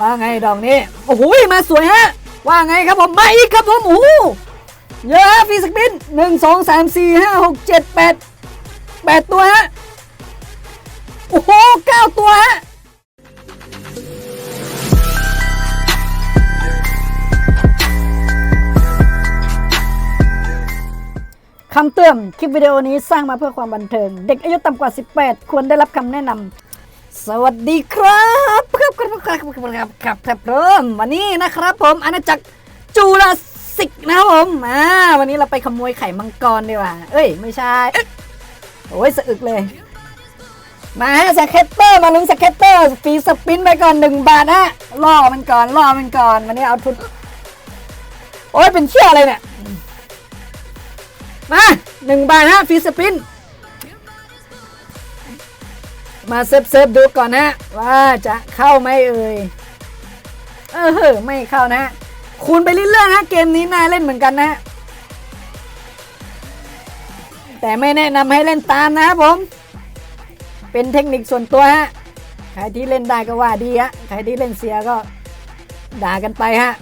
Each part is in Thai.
ว่าไงดอกนี้โอ้โหมาสวยฮะ ว่าไงครับผมมาอีกครับผมโอ้โหเยอะฮะฟีสปินหนึ่งสองสามสี่ห้าหกเจ็ดแปดแปดตัวฮะโอ้โหเก้าตัวฮะคำเตือนคลิปวิดีโอนี้สร้างมาเพื่อความบันเทิง เด็กอายุต่ำกว่า 18 ควรได้รับคำแนะนำ สวัสดีครับ ครับครับครับครับครับครับครับเริ่มวันนี้นะครับผมอาณาจักรจูราสิกนะครับผมอ่าวันนี้เราไปขโมยไข่มังกรดีกว่า เอ้ยไม่ใช่โอ้ยสะอึกเลย มาฮะสเก็ตเตอร์มาลุ้นสเก็ตเตอร์ฟรีสปินไปก่อนหนึ่งบาทฮะล่อมันก่อนล่อมันก่อนวันนี้เอาทุนโอ้ยเป็นเชี่ยอะไรเนี่ยมาหนึ่งบาทฮะฟรีสปิน มาเซฟเซฟดูก่อนนะว่าจะเข้าไหมเอ่ยเออไม่เข้านะ คูณไปเรื่อยๆนะเกมนี้น่าเล่นเหมือนกันนะ แต่ไม่แนะนำให้เล่นตามนะครับผม เป็นเทคนิคส่วนตัวฮะใครที่เล่นได้ก็ว่าดีฮะใครที่เล่นเสียก็ด่ากันไปฮะ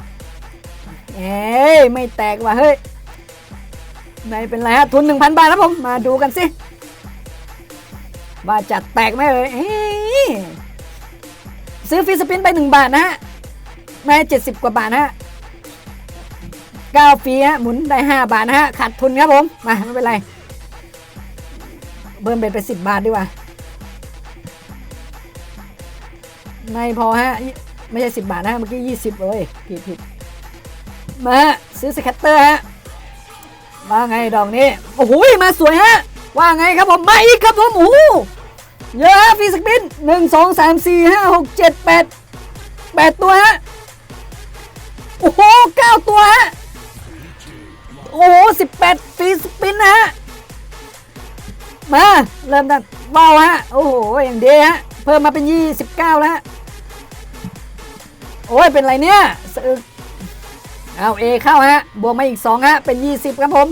เอ้ยไม่แตกว่ะเฮ้ยไม่เป็นไรฮะทุน 1,000 บาทนะผม มาดูกันสิ ว่าจัดแตกไหมเอ่ยซื้อฟีสปินไป 1 บาทนะฮะแม่เจ็ดสิบกว่าบาทนะฮะเก้าฟีฮะหมุนได้ 5 บาทนะฮะขาดทุนครับผม มาไม่เป็นไรเพิ่มเป็นไปสิบบาทดีกว่าไม่พอฮะ ไม่ใช่สิบบาทนะฮะเมื่อกี้ยี่สิบเลยผิดผิดมาซื้อสแคตเตอร์ฮะว่าไงดอกนี้ โอ้โหมาสวยฮะ ว่าไงครับผม มาอีกครับผมโอ้ เยอะฮะฟรีสปินหนึ่งสองสามสี่ห้าหกเจ็ดแปดแปดตัวฮะ โอ้โหเก้าตัวฮะ โอ้โหสิบแปดฟรีสปินนะฮะ มา เริ่มดันว้าฮะ โอ้โห อย่างเดีฮะ เพิ่มมาเป็น29แล้วฮะ โอ้ย เป็นไรเนี่ย เอาเอเข้าฮะ บวกมาอีก2ฮะ เป็น20ครับผม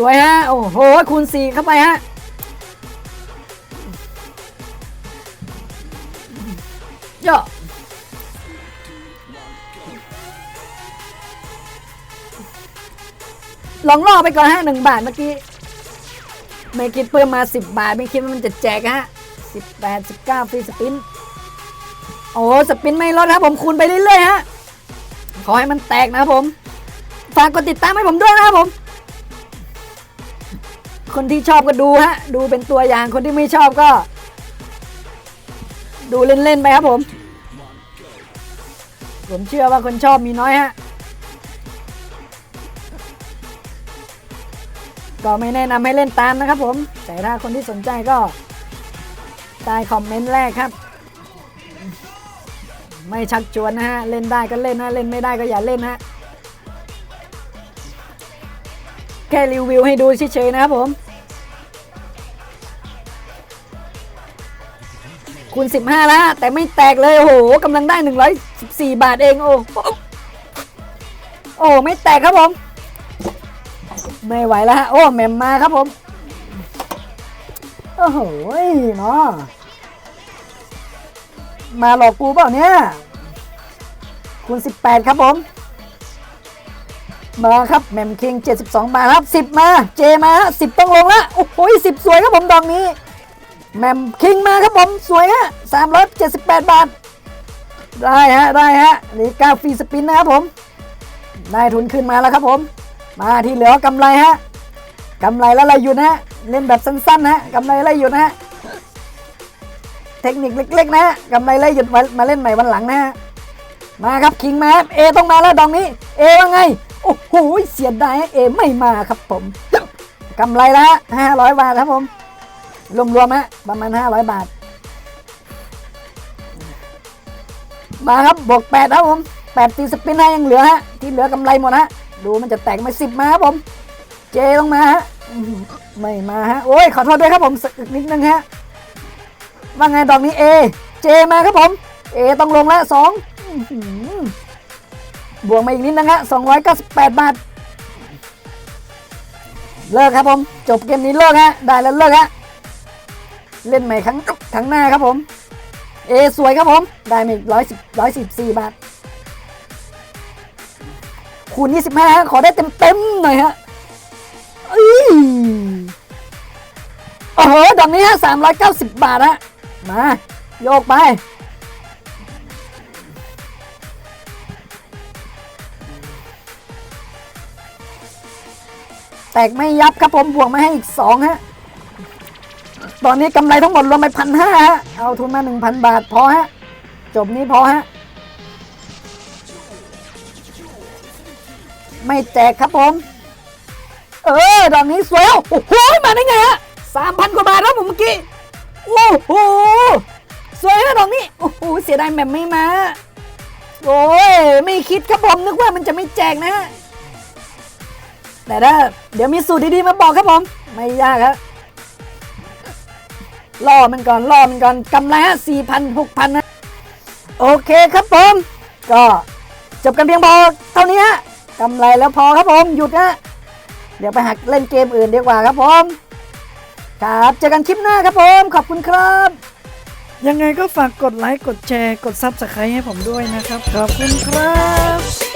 สวยฮะ โอ้โห คูณ4เข้าไปฮะเยอะลองล่อไปก่อนฮะหนึ่งบาทเมื่อกี้ ไม่คิดเพิ่มมา10บาท ไม่คิดว่ามันจะแจกฮะ18 19ฟรีสปิน โอ้สปินไม่ลดครับผมคูณไปเรื่อยๆฮะ ขอให้มันแตกนะครับผม ฝากกดติดตามให้ผมด้วยนะครับผม คนที่ชอบก็ดูฮะ ดูเป็นตัวอย่างคนที่ไม่ชอบก็ ดูเล่นๆไปครับผม ผมเชื่อว่าคนชอบมีน้อยฮะ ก็ไม่แนะนำให้เล่นตามนะครับผม แต่ถ้าคนที่สนใจก็ใต้คอมเมนต์แรกครับ ไม่ชักชวนนะฮะ เล่นได้ก็เล่นนะเล่นไม่ได้ก็อย่าเล่นฮะ แค่รีวิวให้ดูเฉยๆนะครับผม คูณ 15 แล้วฮะแต่ไม่แตกเลย โอ้โหกำลังได้ 114 บาทเองโอ้โหโอ้ไม่แตกครับผม ไม่ไหวแล้วฮะ โอ้แหมมมาครับผม โอ้โหเนาะมาหลอกกูเปล่าเนี่ยคูณ18 ครับผม มาครับแมมคิง 72บาทครับ 10 มา เจมาฮะ10 ต้องลงละโอ้โห10 สวยครับผมดอกนี้ แมมคิงมาครับผม สวยฮะ378 บาท ได้ฮะ ได้ฮะ นี่กาฟรีสปินนะครับผม ได้ทุนขึ้นมาแล้วครับผม มาที่เหลือกำไรฮะกำไรแล้วอะไรอยู่นะฮะ เล่นแบบสั้นๆนะฮะกำไรอะไรอยู่นะฮะ เทคนิคเล็กๆนะฮะกำไรอะไรหยุดมาเล่นใหม่วันหลังนะฮะ มาครับคิงมาครับเอต้องมาแล้วดองนี้ เอว่าไง โอ้โหเสียดายเอไม่มาครับผมกำไรละห้าร้อยบาทครับผม รวมๆฮะประมาณห้าร้อยบาท มาครับบวกแปดครับผมแปดตีสปินให้ยังเหลือฮะที่เหลือกำไรหมดฮะดูมันจะแตกมาสิบมาครับผม เจต้องมาฮะไม่มาฮะโอ้ยขอโทษด้วยครับผมสักนิดนึงฮะว่าไงดอกนี้เอเจมาครับผมเอต้องลงแล้วสอง บวกมาอีกนิดนึงฮะสองร้อยเก้าสิบแปดบาท เลิกครับผม จบเกมนี้เลิกฮะ ได้แล้วเลิกฮะ เล่นใหม่ครั้งครั้งหน้าครับผม เอสวยครับผม ได้มาอีกร้อยสิบร้อยสิบสี่บาท คูณยี่สิบห้าขอได้เต็มเต็มหน่อยฮะอ้ยโอ้โห ดอกนี้ฮะสามร้อยเก้าสิบบาทฮะ มา โยกไป แตกไม่ยับครับผมบวกมาให้อีกสองฮะ ตอนนี้กำไรทั้งหมดรวมไปพันห้าฮะ เอาทุนมาหนึ่งพันบาทพอฮะ จบนี้พอฮะ ไม่แจกครับผม เออ ดอกนี้สวยอะโอ้โห มาได้ไงฮะสามพันกว่าบาทครับผมเมื่อกี้ โอ้โห สวยฮะดอกนี้ โอ้โห เสียดายแบบไม่มา โอ้ย ไม่คิดครับผมนึกว่ามันจะไม่แจกนะ แต่ถ้าเดี๋ยวมีสูตรดีๆมาบอกครับผม ไม่ยากครับล่อมันก่อนล่อมันก่อนกำไรฮะสี่พันหกพันนะโอเคครับผม ก็จบกันเพียงพอเท่านี้ฮะกำไรแล้วพอครับผมหยุดนะเดี๋ยวไปหักเล่นเกมอื่นดีกว่าครับผม ครับเจอกันคลิปหน้าครับผม ขอบคุณครับ ยังไงก็ฝากกดไลค์กดแชร์กดซับสไครต์ให้ผมด้วยนะครับ ขอบคุณครับ